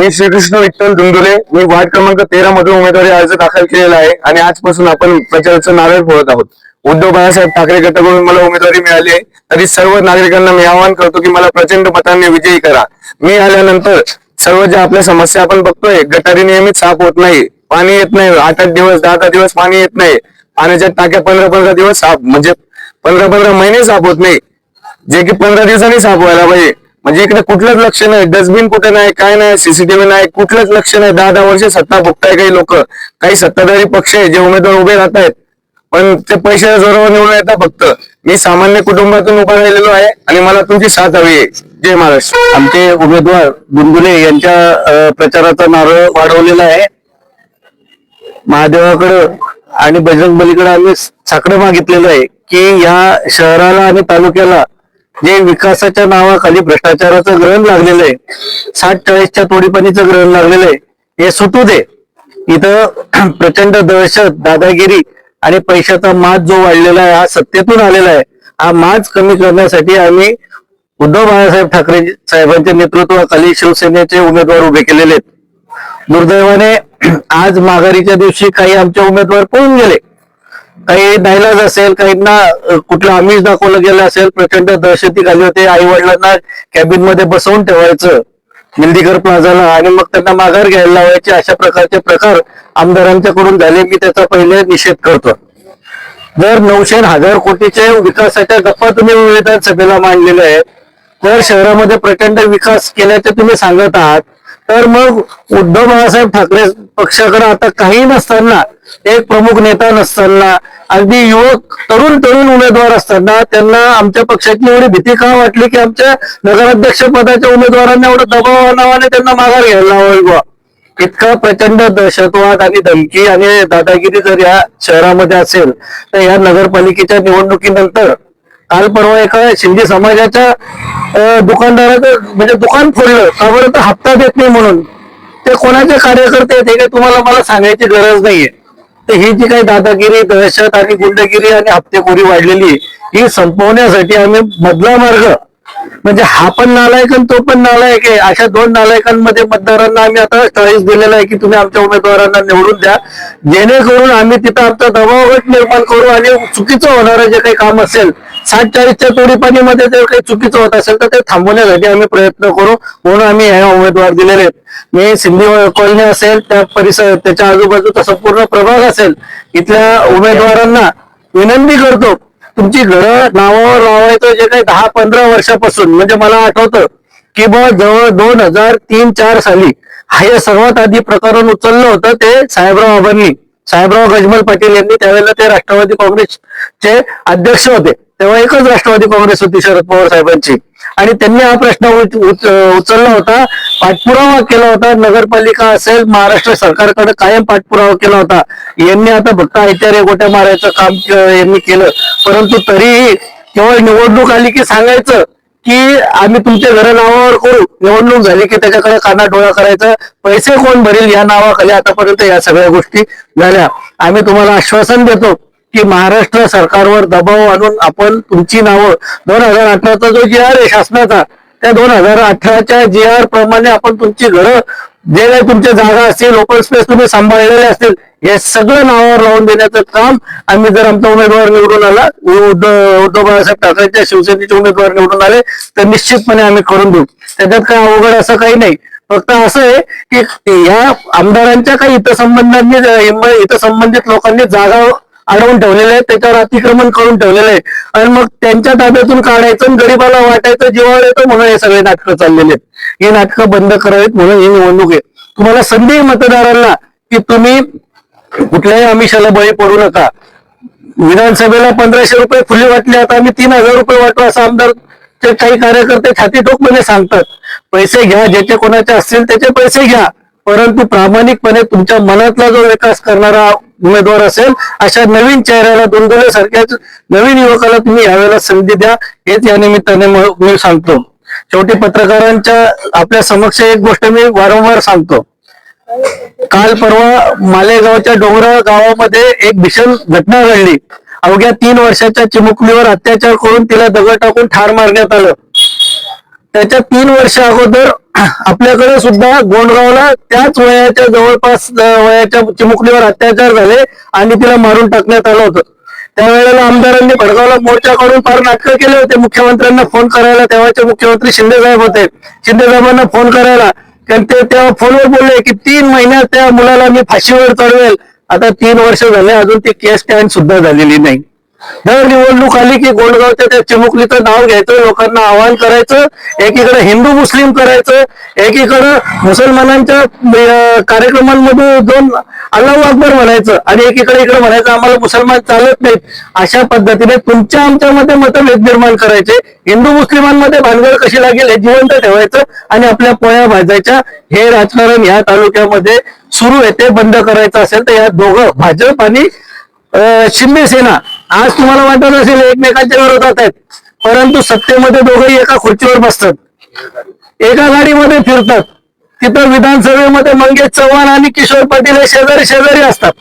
मी श्रीकृष्ण विठ्ठल धुंदुले मी वार्ड क्रमांक तेरा मधून उमेदवारी अर्ज दाखल केलेला आहे आणि आजपासून आपण प्रचाराचं नारळ फोडत आहोत. उद्धव बाळासाहेब ठाकरे गटाकडून मला उमेदवारी मिळाली आहे. तरी सर्व नागरिकांना मी आवाहन करतो की मला प्रचंड मतांनी विजयी करा. मी आल्यानंतर सर्व ज्या आपल्या समस्या आपण बघतोय गटारी नियमित साफ होत नाही. पाणी येत नाही. आठ आठ दिवस दहा दहा दिवस पाणी येत नाही. पाण्याच्या टाक्या पंधरा पंधरा दिवस साफ म्हणजे पंधरा पंधरा महिने साफ होत नाही. जे की पंधरा दिवसांनी साफ व्हायला पाहिजे. म्हणजे इकडे कुठलंच लक्ष नाही. डस्टबिन कुठे नाही काय नाही सीसीटीव्ही नाही कुठलंच लक्ष नाही. दहा दहा वर्ष सत्ता भोगताय काही लोक. काही सत्ताधारी पक्ष आहे जे उमेदवार उभे राहत आहेत. पण ते पैशाच्या जोरावर निवडून येतात फक्त. मी सामान्य कुटुंबातून उभा राहिलेलो आहे आणि मला तुमची साथ हवी आहे. जय महाराष्ट्र आमचे उमेदवार गुंडुले यांच्या प्रचाराचा नारळ वाढवलेला आहे. महादेवाकडं आणि बजरंगबलीकडे आम्ही साकडं मागितलेलं आहे की या शहराला आणि तालुक्याला जे विकासाच्या नावाखाली भ्रष्टाचाराचं ग्रहण लागलेलं आहे. साठ चाळीसच्या तोडीपाणीचं ग्रहण लागलेलं आहे. हे सुटू दे. इथं प्रचंड दहशत दादागिरी आणि पैशाचा माज जो वाढलेला आहे हा सत्तेतून आलेला आहे. हा माज कमी करण्यासाठी आम्ही उद्धव बाळासाहेब ठाकरे साहेबांच्या नेतृत्वाखाली शिवसेनेचे उमेदवार उभे केलेले आहेत. दुर्दैवाने आज माघारीच्या दिवशी काही आमचे उमेदवार पळून गेले. काही नाईलाज असेल काहींना कुठलं आमिष दाखवलं गेलं असेल प्रचंड दहशती खाली होते. आई वडिलांना कॅबिनमध्ये बसवून ठेवायचं. मिंदीकर प्लाझाला आणि मग त्यांना माघार घ्यायला लावायचे. अशा प्रकारचे प्रकार आमदारांच्याकडून झाले. मी त्याचा पहिले निषेध करतो. जर नऊशे हजार कोटीचे विकासाच्या गप्पा तुम्ही विधानसभेला मांडलेले आहेत. तर शहरामध्ये प्रचंड विकास केल्याचे तुम्ही सांगत आहात. तर मग उद्धव बाळासाहेब ठाकरे पक्षाकडे आता काही नसताना एक प्रमुख नेता नसताना अगदी युवक तरुण तरुण उमेदवार असताना त्यांना आमच्या पक्षाची एवढी भीती का वाटली की आमच्या नगराध्यक्ष पदाच्या उमेदवारांना एवढं दबाव आणावाने त्यांना माघार घ्यायला हवं? बा इतका प्रचंड दहशतवाद आणि धमकी आणि दादागिरी जर या शहरामध्ये असेल तर या नगरपालिकेच्या निवडणुकीनंतर काल परवा एका शिंदे समाजाच्या दुकानदाराचं म्हणजे दुकान फोडलं. का बरं तर हप्ता देत नाही म्हणून. ते कोणाचे कार्यकर्ते आहेत हे काही तुम्हाला मला सांगायची गरज नाहीये. तर ही जी काही दादागिरी दहशत आणि गुंडगिरी आणि हप्तेखोरी वाढलेली आहे, ही संपवण्यासाठी आम्ही मधला मार्ग म्हणजे हा पण नालायक आणि तो पण नालायक आहे. अशा दोन नालायकांमध्ये मतदारांना आम्ही आता चॉईस दिलेला आहे की तुम्ही आमच्या उमेदवारांना निवडून द्या. जेणेकरून आम्ही तिथं आमचा दबाव गट निर्माण करू आणि चुकीचं होणारं जे काही काम असेल साठ चाळीसच्या तोडीपाणीमध्ये जर काही चुकीचं होत असेल तर ते थांबवण्यासाठी आम्ही प्रयत्न करू. म्हणून आम्ही हे उमेदवार दिलेले आहेत. मी सिंधी कॉलनी असेल त्या परिसर त्याच्या आजूबाजूचा संपूर्ण प्रभाग असेल इथल्या उमेदवारांना विनंती करतो तुमची घरं नावावर लावायचं जे काही दहा पंधरा वर्षापासून म्हणजे मला आठवतं की बा जवळ दोन हजार तीन चार साली हे सर्वात आधी प्रकरण उचललं होतं ते साहेबराव आबांनी साहेबराव गजमल पाटील यांनी त्यावेळेला ते राष्ट्रवादी काँग्रेसचे अध्यक्ष होते. तेव्हा एकच राष्ट्रवादी काँग्रेस होती शरद पवार साहेबांची. आणि त्यांनी हा प्रश्न उचलला होता. पाठपुरावा केला होता. नगरपालिका असेल महाराष्ट्र सरकारकडे कायम पाठपुरावा केला होता. यांनी आता फक्त ऐत्यारे गोट्या मारायचं काम यांनी केलं. परंतु तरीही केवळ निवडणूक आली की सांगायचं की आम्ही तुमच्या घर नावावर करू. निवडणूक झाली की त्याच्याकडे काना डोळा करायचा. पैसे कोण भरेल या नावाखाली आतापर्यंत या सगळ्या गोष्टी झाल्या. आम्ही तुम्हाला आश्वासन देतो की महाराष्ट्र सरकारवर दबाव आणून आपण तुमची नावं दोन हजार अठराचा जो जी आर आहे शासनाचा त्या दोन हजार अठराच्या जे आर प्रमाणे आपण तुमची घरं जे काही तुमच्या जागा असतील ओपन स्पेस तुम्ही सांभाळलेले असतील हे सगळं नावावर लावून देण्याचं काम आम्ही जर आमचा उमेदवार निवडून आला उद्धव उद्धव बाळासाहेब ठाकरेंच्या शिवसेनेचे उमेदवार निवडून आले तर निश्चितपणे आम्ही करून देऊ. त्याच्यात काय अवघड असं काही नाही. फक्त असं आहे की या आमदारांच्या काही हितसंबंधांनी हितसंबंधित लोकांनी जागा अडवून ठेवलेले आहे त्याच्यावर अतिक्रमण करून ठेवलेलं आहे आणि मग त्यांच्या ताब्यातून काढायचं गरीबाला वाटायचं जीवावर येतं म्हणून हे सगळे नाटकं चाललेले आहेत. हे नाटकं बंद करावीत म्हणून ही निवडणूक आहे. तुम्हाला संधी मतदारांना की तुम्ही कुठल्याही आमिषाला बळी पडू नका. विधानसभेला पंधराशे रुपये खुली वाटले आता आम्ही तीन हजार रुपये वाटू असं आमदार काही कार्यकर्ते छाती ठोकपणे सांगतात. पैसे घ्या ज्याचे कोणाचे असतील त्याचे पैसे घ्या. परंतु प्रामाणिकपणे तुमच्या मनातला जो विकास करणारा उमेदवार असेल अशा नवीन चेहऱ्याला दोंदोले सारख्याच नवीन युवकाला तुम्ही यावेळेला संधी द्या हेच या निमित्ताने मी सांगतो. शेवटी पत्रकारांच्या आपल्या समक्ष एक गोष्ट मी वारंवार सांगतो. काल परवा मालेगावच्या डोंगराळ गावामध्ये एक भीषण घटना घडली. अवघ्या तीन वर्षाच्या चिमुकलीवर अत्याचार करून तिला दगड टाकून ठार मारण्यात आलं. त्याच्या तीन वर्ष अगोदर आपल्याकडे सुद्धा गोंडगावला त्याच वयाच्या जवळपास वयाच्या चिमुकलीवर अत्याचार झाले आणि तिला मारून टाकण्यात आलं होतं. त्यावेळेला आमदारांनी भडगावला मोर्चा काढून फार नाटकं केले होते. मुख्यमंत्र्यांना फोन करायला तेव्हाचे मुख्यमंत्री शिंदे साहेब होते. शिंदे साहेबांना फोन करायला. कारण ते तेव्हा फोनवर बोलले की तीन महिन्यात त्या मुलाला मी फाशीवर चढवेल. आता तीन वर्ष झाले अजून ती केस स्टँड सुद्धा झालेली नाही. दर निवडणूक आली की गोंडगावच्या त्या चिमुकलीचं नाव घ्यायचं लोकांना आवाहन करायचं एकीकडे हिंदू मुस्लिम करायचं एकीकडे मुसलमानांच्या कार्यक्रमांमधून दोन अल्लाह अकबर म्हणायचं आणि एकीकडे इकडे म्हणायचं आम्हाला मुसलमान चालत नाहीत. अशा पद्धतीने तुमच्या आमच्यामध्ये मतभेद निर्माण करायचे. हिंदू मुस्लिमांमध्ये भानगड कशी लागेल हे जिवंत ठेवायचं आणि आपल्या पोळ्या भाजायच्या हे राजकारण या तालुक्यामध्ये सुरू आहे. ते बंद करायचं असेल तर या दोघं भाजप आणि अं, शिंदे सेना आज तुम्हाला वाटत असेल एकमेकांच्या विरोधात आहेत परंतु सत्तेमध्ये दोघंही एका खुर्चीवर बसतात. एका गाडीमध्ये फिरतात. तिथं विधानसभेमध्ये मंगेश चव्हाण आणि किशोर पाटील हे शेजारी शेजारी असतात.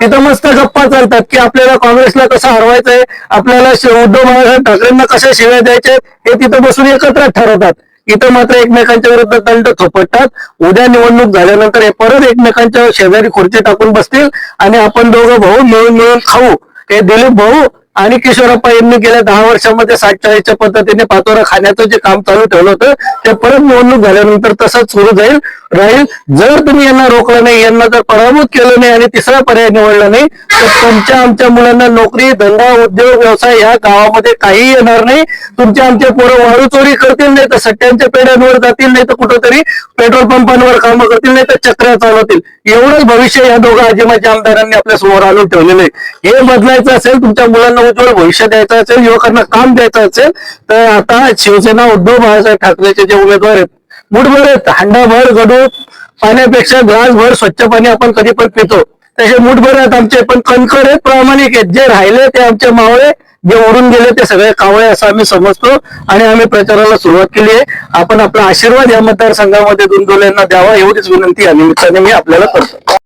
तिथं मस्त गप्पा चालतात की आपल्याला काँग्रेसला कसं हरवायचंय आपल्याला उद्धव बाळासाहेब ठाकरेंना कशा शिव्या द्यायचे हे तिथं बसून एकत्र ठरवतात. इथं मात्र एकमेकांच्या विरुद्ध दंड थोपटतात. उद्या निवडणूक झाल्यानंतर हे परत एकमेकांच्या शेजारी खुर्ची टाकून बसतील आणि आपण दोघं भाऊ मिळून मिळून खाऊ. हे दिलीप भाऊ आणि किशोरप्पा यांनी गेल्या दहा वर्षामध्ये साठ पद्धतीने पातोरा खाण्याचं जे काम चालू ठेवलं होतं ते परत निवडणूक झाल्यानंतर तसंच सुरू जाईल. राहील जर तुम्ही यांना रोखलं नाही यांना जर पराभूत केलं नाही आणि तिसरा पर्याय निवडला नाही तर तुमच्या आमच्या मुलांना नोकरी धंदा उद्योग व्यवसाय या गावामध्ये काही येणार नाही. तुमच्या आमच्या पोरं वाळू चोरी करतील नाही तर सट्ट्यांच्या पेड्यांवर जातील नाही तर कुठंतरी पेट्रोल पंपांवर कामं करतील नाही तर चक्र्या चालवतील. एवढंच भविष्य या दोघं आजीमाच्या आमदारांनी आपल्यासमोर आणून ठेवलेलं आहे. हे बदलायचं असेल तुमच्या मुलांना उज्ज्वल भविष्य द्यायचं असेल युवकांना काम द्यायचं असेल तर आता शिवसेना उद्धव बाळासाहेब ठाकरेचे जे उमेदवार आहेत मुठभर आहेत. हांडाभर गडू पाण्यापेक्षा ग्लासभर स्वच्छ पाणी आपण कधी पण पितो. तसे मुठभर आहेत आमचे पण कणकर आहेत प्रामाणिक आहेत. जे राहिले ते आमचे मावळे जे उडून गेले ते सगळे कावळे असं आम्ही समजतो आणि आम्ही प्रचाराला सुरुवात केली आहे. आपण आपला आशीर्वाद या मतदारसंघामध्ये दोन द्यावा एवढीच विनंती या निमित्ताने मी आपल्याला करतो.